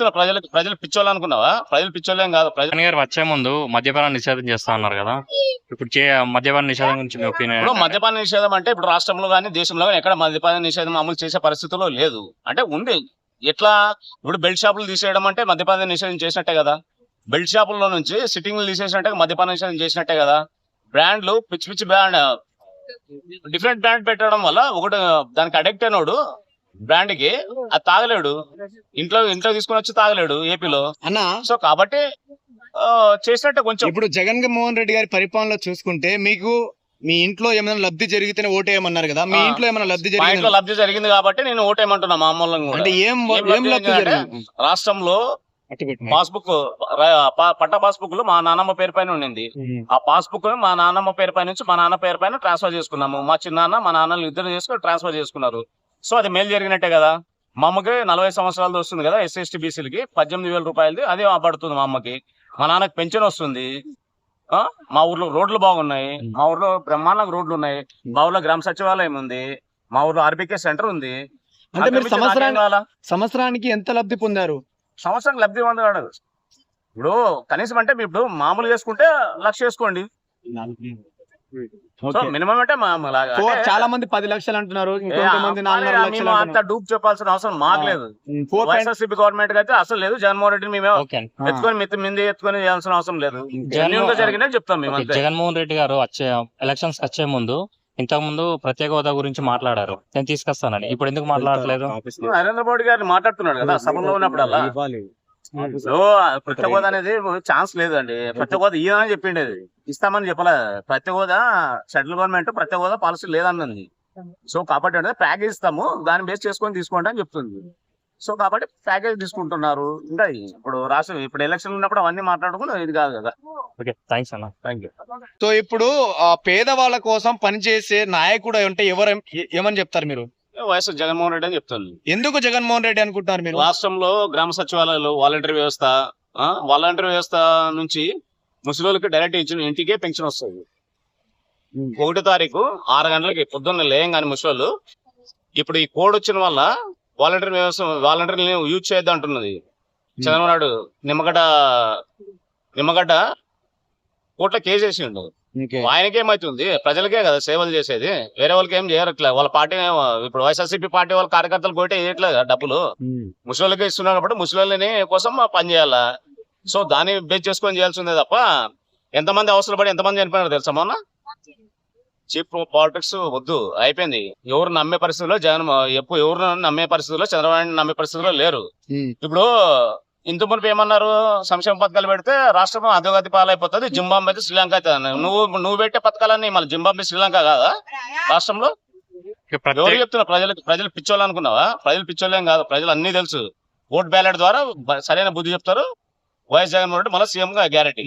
చెప్తున్నా ప్రజలకు ప్రజలు పిచ్చోళ్ళు అనుకున్నావా? ప్రజలు పిచ్చోళ్ళేం కాదు ప్రజలు గారు వచ్చే ముందు మద్యపాన నిషేధం చేస్తా అన్నారు కదా. ఇప్పుడు మద్యపాన నిషేధం గురించి మీ ఇప్పుడు మద్యపాన నిషేధం అంటే ఇప్పుడు రాష్ట్రంలో కానీ దేశంలో కానీ ఎక్కడ మద్యపాన నిషేధం అమలు చేసే పరిస్థితిలో లేదు. అంటే ఉంది. ఎట్లా? ఇప్పుడు బెల్ట్ షాపులు తీసేయడం అంటే మద్యపాన నిషేధం చేసినట్టే కదా. బెల్ట్ షాపుల్లో నుంచి సిట్టింగ్లు తీసేసినట్టే మద్యపాన నిషేధం చేసినట్టే కదా. బ్రాండ్లు పిచ్చి పిచ్చి బ్రాండ్ డిఫరెంట్ బ్రాండ్ పెట్టడం వల్ల ఒకటి దానికి అడిక్ట్ అయినోడు బ్రాండ్కి అది తాగలేడు. ఇంట్లో ఇంట్లో తీసుకుని వచ్చి తాగలేడు ఏపీలో. అన్న. సో కాబట్టి చేసినట్టే కొంచెం. ఇప్పుడు జగన్ మోహన్ రెడ్డి గారి పరిపాలనలో చూసుకుంటే మీకు మీ ఇంట్లో ఏమైనా లబ్ధి జరిగితేనే ఓటేయమన్నారు కదా. మీ. ఇంట్లో ఏమైనా లబ్ధి మా ఇంట్లో జరిగింది లబ్ధి జరిగింది కాబట్టి నేను ఓటేయమంటున్నా మా కూడా. అంటే ఏం ఏం ఏం లబ్ధి లబ్ధి జరిగిందంటే జరిగింది? రాష్ట్రంలో. పాస్బుక్ ర- ప- పట్టా పాస్బుక్లో మా నాన్నమ్మ పేరు పైన ఉండింది. ఆ పాస్బుక్ మా నాన్నమ్మ పేరు పైన నుంచి మా నాన్న పేరు పైన ట్రాన్స్ఫర్ చేసుకున్నాము. మా చిన్నాన్న మా నాన్నలు ఇద్దరు చేసుకుని ట్రాన్స్ఫర్ చేసుకున్నారు. సో అది మేలు జరిగినట్టే కదా. మా అమ్మకి నలభై సంవత్సరాలది వస్తుంది కదా ఎస్సీ ఎస్టీ బీసీలకి పద్దెనిమిది వేల రూపాయలది అదే పడుతుంది మా అమ్మకి. మా నాన్నకి పెన్షన్ వస్తుంది? మా ఊర్లో రోడ్లు బాగున్నాయి. మా ఊర్లో బ్రహ్మాండంగా రోడ్లు ఉన్నాయి. మా ఊర్లో గ్రామ సచివాలయం ఉంది. మా ఊర్లో ఆర్బీకే సెంటర్ ఉంది. అంటే మీరు సంవత్సరానికి? సంవత్సరానికి ఎంత లబ్ధి పొందారు? సంవత్సరం లబ్ధి పొందగలడు ఇప్పుడు కనీసం అంటే ఇప్పుడు మామూలు చేసుకుంటే లక్ష ఓకే. మినిమం అంటే చాలా మంది పది లక్షలు అంటున్నారు ఇంకొంతమంది లక్షలు అంత. డూప్ చెప్పాల్సిన అవసరం మాకు లేదు. పాయింట్ వైఎస్ఆర్సీపీ గవర్నమెంట్ అయితే అసలు లేదు జగన్మోహన్ రెడ్డి మేమే. ఎత్తుకొని మిత్తి మింది ఎత్తుకొని చేయాల్సిన అవసరం లేదు. జగన్మోహన్- జెన్యున్గా జరిగినా చెప్తాం మేము జగన్మోహన్ రెడ్డి గారు వచ్చే ఎలక్షన్స్ వచ్చే ముందు ఇంతకు ముందు ప్రత్యేక హోదా గురించి మాట్లాడారు. నేను తీసుకొస్తానని ఇప్పుడు ఎందుకు మాట్లాడట్లేదు? నరేంద్ర మోడీ గారిని మాట్లాడుతున్నాడు కదా సభలో ఉన్నప్పుడల్లా. సో ప్రత్యేక హోదా అనేది ఛాన్స్ లేదండి. ప్రత్యేక హోదా ఈయన అని చెప్పిండి అది ఇస్తామని చెప్పలే. ప్రత్యేక హోదా సెంట్రల్ గవర్నమెంట్ ప్రత్యేక హోదా పాలసీ లేదన్నది. సో కాబట్టి అంటే ప్యాకేజ్ ఇస్తాము. దాన్ని బేస్ చేసుకొని తీసుకోండి అని చెప్తుంది. సో కాబట్టి ప్యాకేజ్ తీసుకుంటున్నారు. ఇంకా ఇప్పుడు రాష్ట్రం ఇప్పుడు ఎలక్షన్ ఉన్నప్పుడు అవన్నీ మాట్లాడుకుని ఇది కాదు కదా. ఓకే థ్యాంక్స్ అన్న. Thank you. సో ఇప్పుడు పేదవాళ్ళ కోసం పనిచేసే నాయకుడు అంటే ఎవరు? ఏమని చెప్తారు మీరు? వైఎస్ జగన్మోహన్ రెడ్డి అని చెప్తుంది ఎందుకు జగన్మోహన్ రెడ్డి అనుకుంటున్నారు మీరు? రాష్ట్రంలో గ్రామ సచివాలయాలు వాలంటరీ వ్యవస్థ వాలంటరీ వ్యవస్థ నుంచి ముసలికి డైరెక్ట్ ఇచ్చిన ఇంటికే పెన్షన్ వస్తుంది. ఒకటో తారీఖు ఆరు గంటలకి పొద్దున్న లేయంగానే ముసలోళ్ళు ఇప్పుడు ఈ కోడ్ వచ్చిన వల్ల వాలంటరీ వ్యవస్థ వాలంటరీ యూజ్ చేయొద్దు అంటున్నది చంద్రబాబు నాయుడు నిమ్మగడ్డ నిమ్మగడ్డ కోట్ల కేసు వేసిండు. ఆయనకేమైతుంది ప్రజలకే కదా సేవలు చేసేది? వేరే వాళ్ళకి ఏం చేయరట్లే వాళ్ళ పార్టీ ఇప్పుడు వైఎస్ఆర్సీపీ పార్టీ వాళ్ళ కార్యకర్తలు కోటే వేయట్లేదు డబ్బులు. ముసలికి ఇస్తున్నారు కాబట్టి ముసలిని కోసం పని చేయాలా? సో దాన్ని బేస్ చేసుకొని చేయాల్సిందే తప్ప ఎంతమంది అవసరపడి ఎంతమంది చనిపోయినారు తెలుసా మొన్న? చీప్ పాలిటిక్స్ వద్దు. అయిపోయింది. ఎవరు నమ్మే పరిస్థితిలో జగన్ ఎప్పుడు ఎవరు నమ్మే పరిస్థితిలో చంద్రబాబు నాయుడు నమ్మే పరిస్థితిలో లేరు. ఇప్పుడు ఇంత మునుపు ఏమన్నారు? సంక్షేమ పథకాలు పెడితే రాష్ట్రం అధోగతి పాలైపోతుంది జింబాబే అయితే శ్రీలంక అయితే. నువ్వు నువ్వు పెట్టే పథకాలన్నీ మళ్ళీ జింబాబే శ్రీలంక కాదా? రాష్ట్రంలో? ఎవరు ప్రత్యేక చెప్తున్నా ప్రజలకు ప్రజలు పిచ్చోళ్ళు అనుకున్నావా? ప్రజలు పిచ్చోళ్ళేం కాదు ప్రజలు అన్ని తెలుసు. ఓట్ బ్యాలెట్ ద్వారా సరైన బుద్ధి చెప్తారు. వైఎస్ జగన్మోహన్ రెడ్డి మళ్ళీ సీఎం గా గ్యారెంటీ.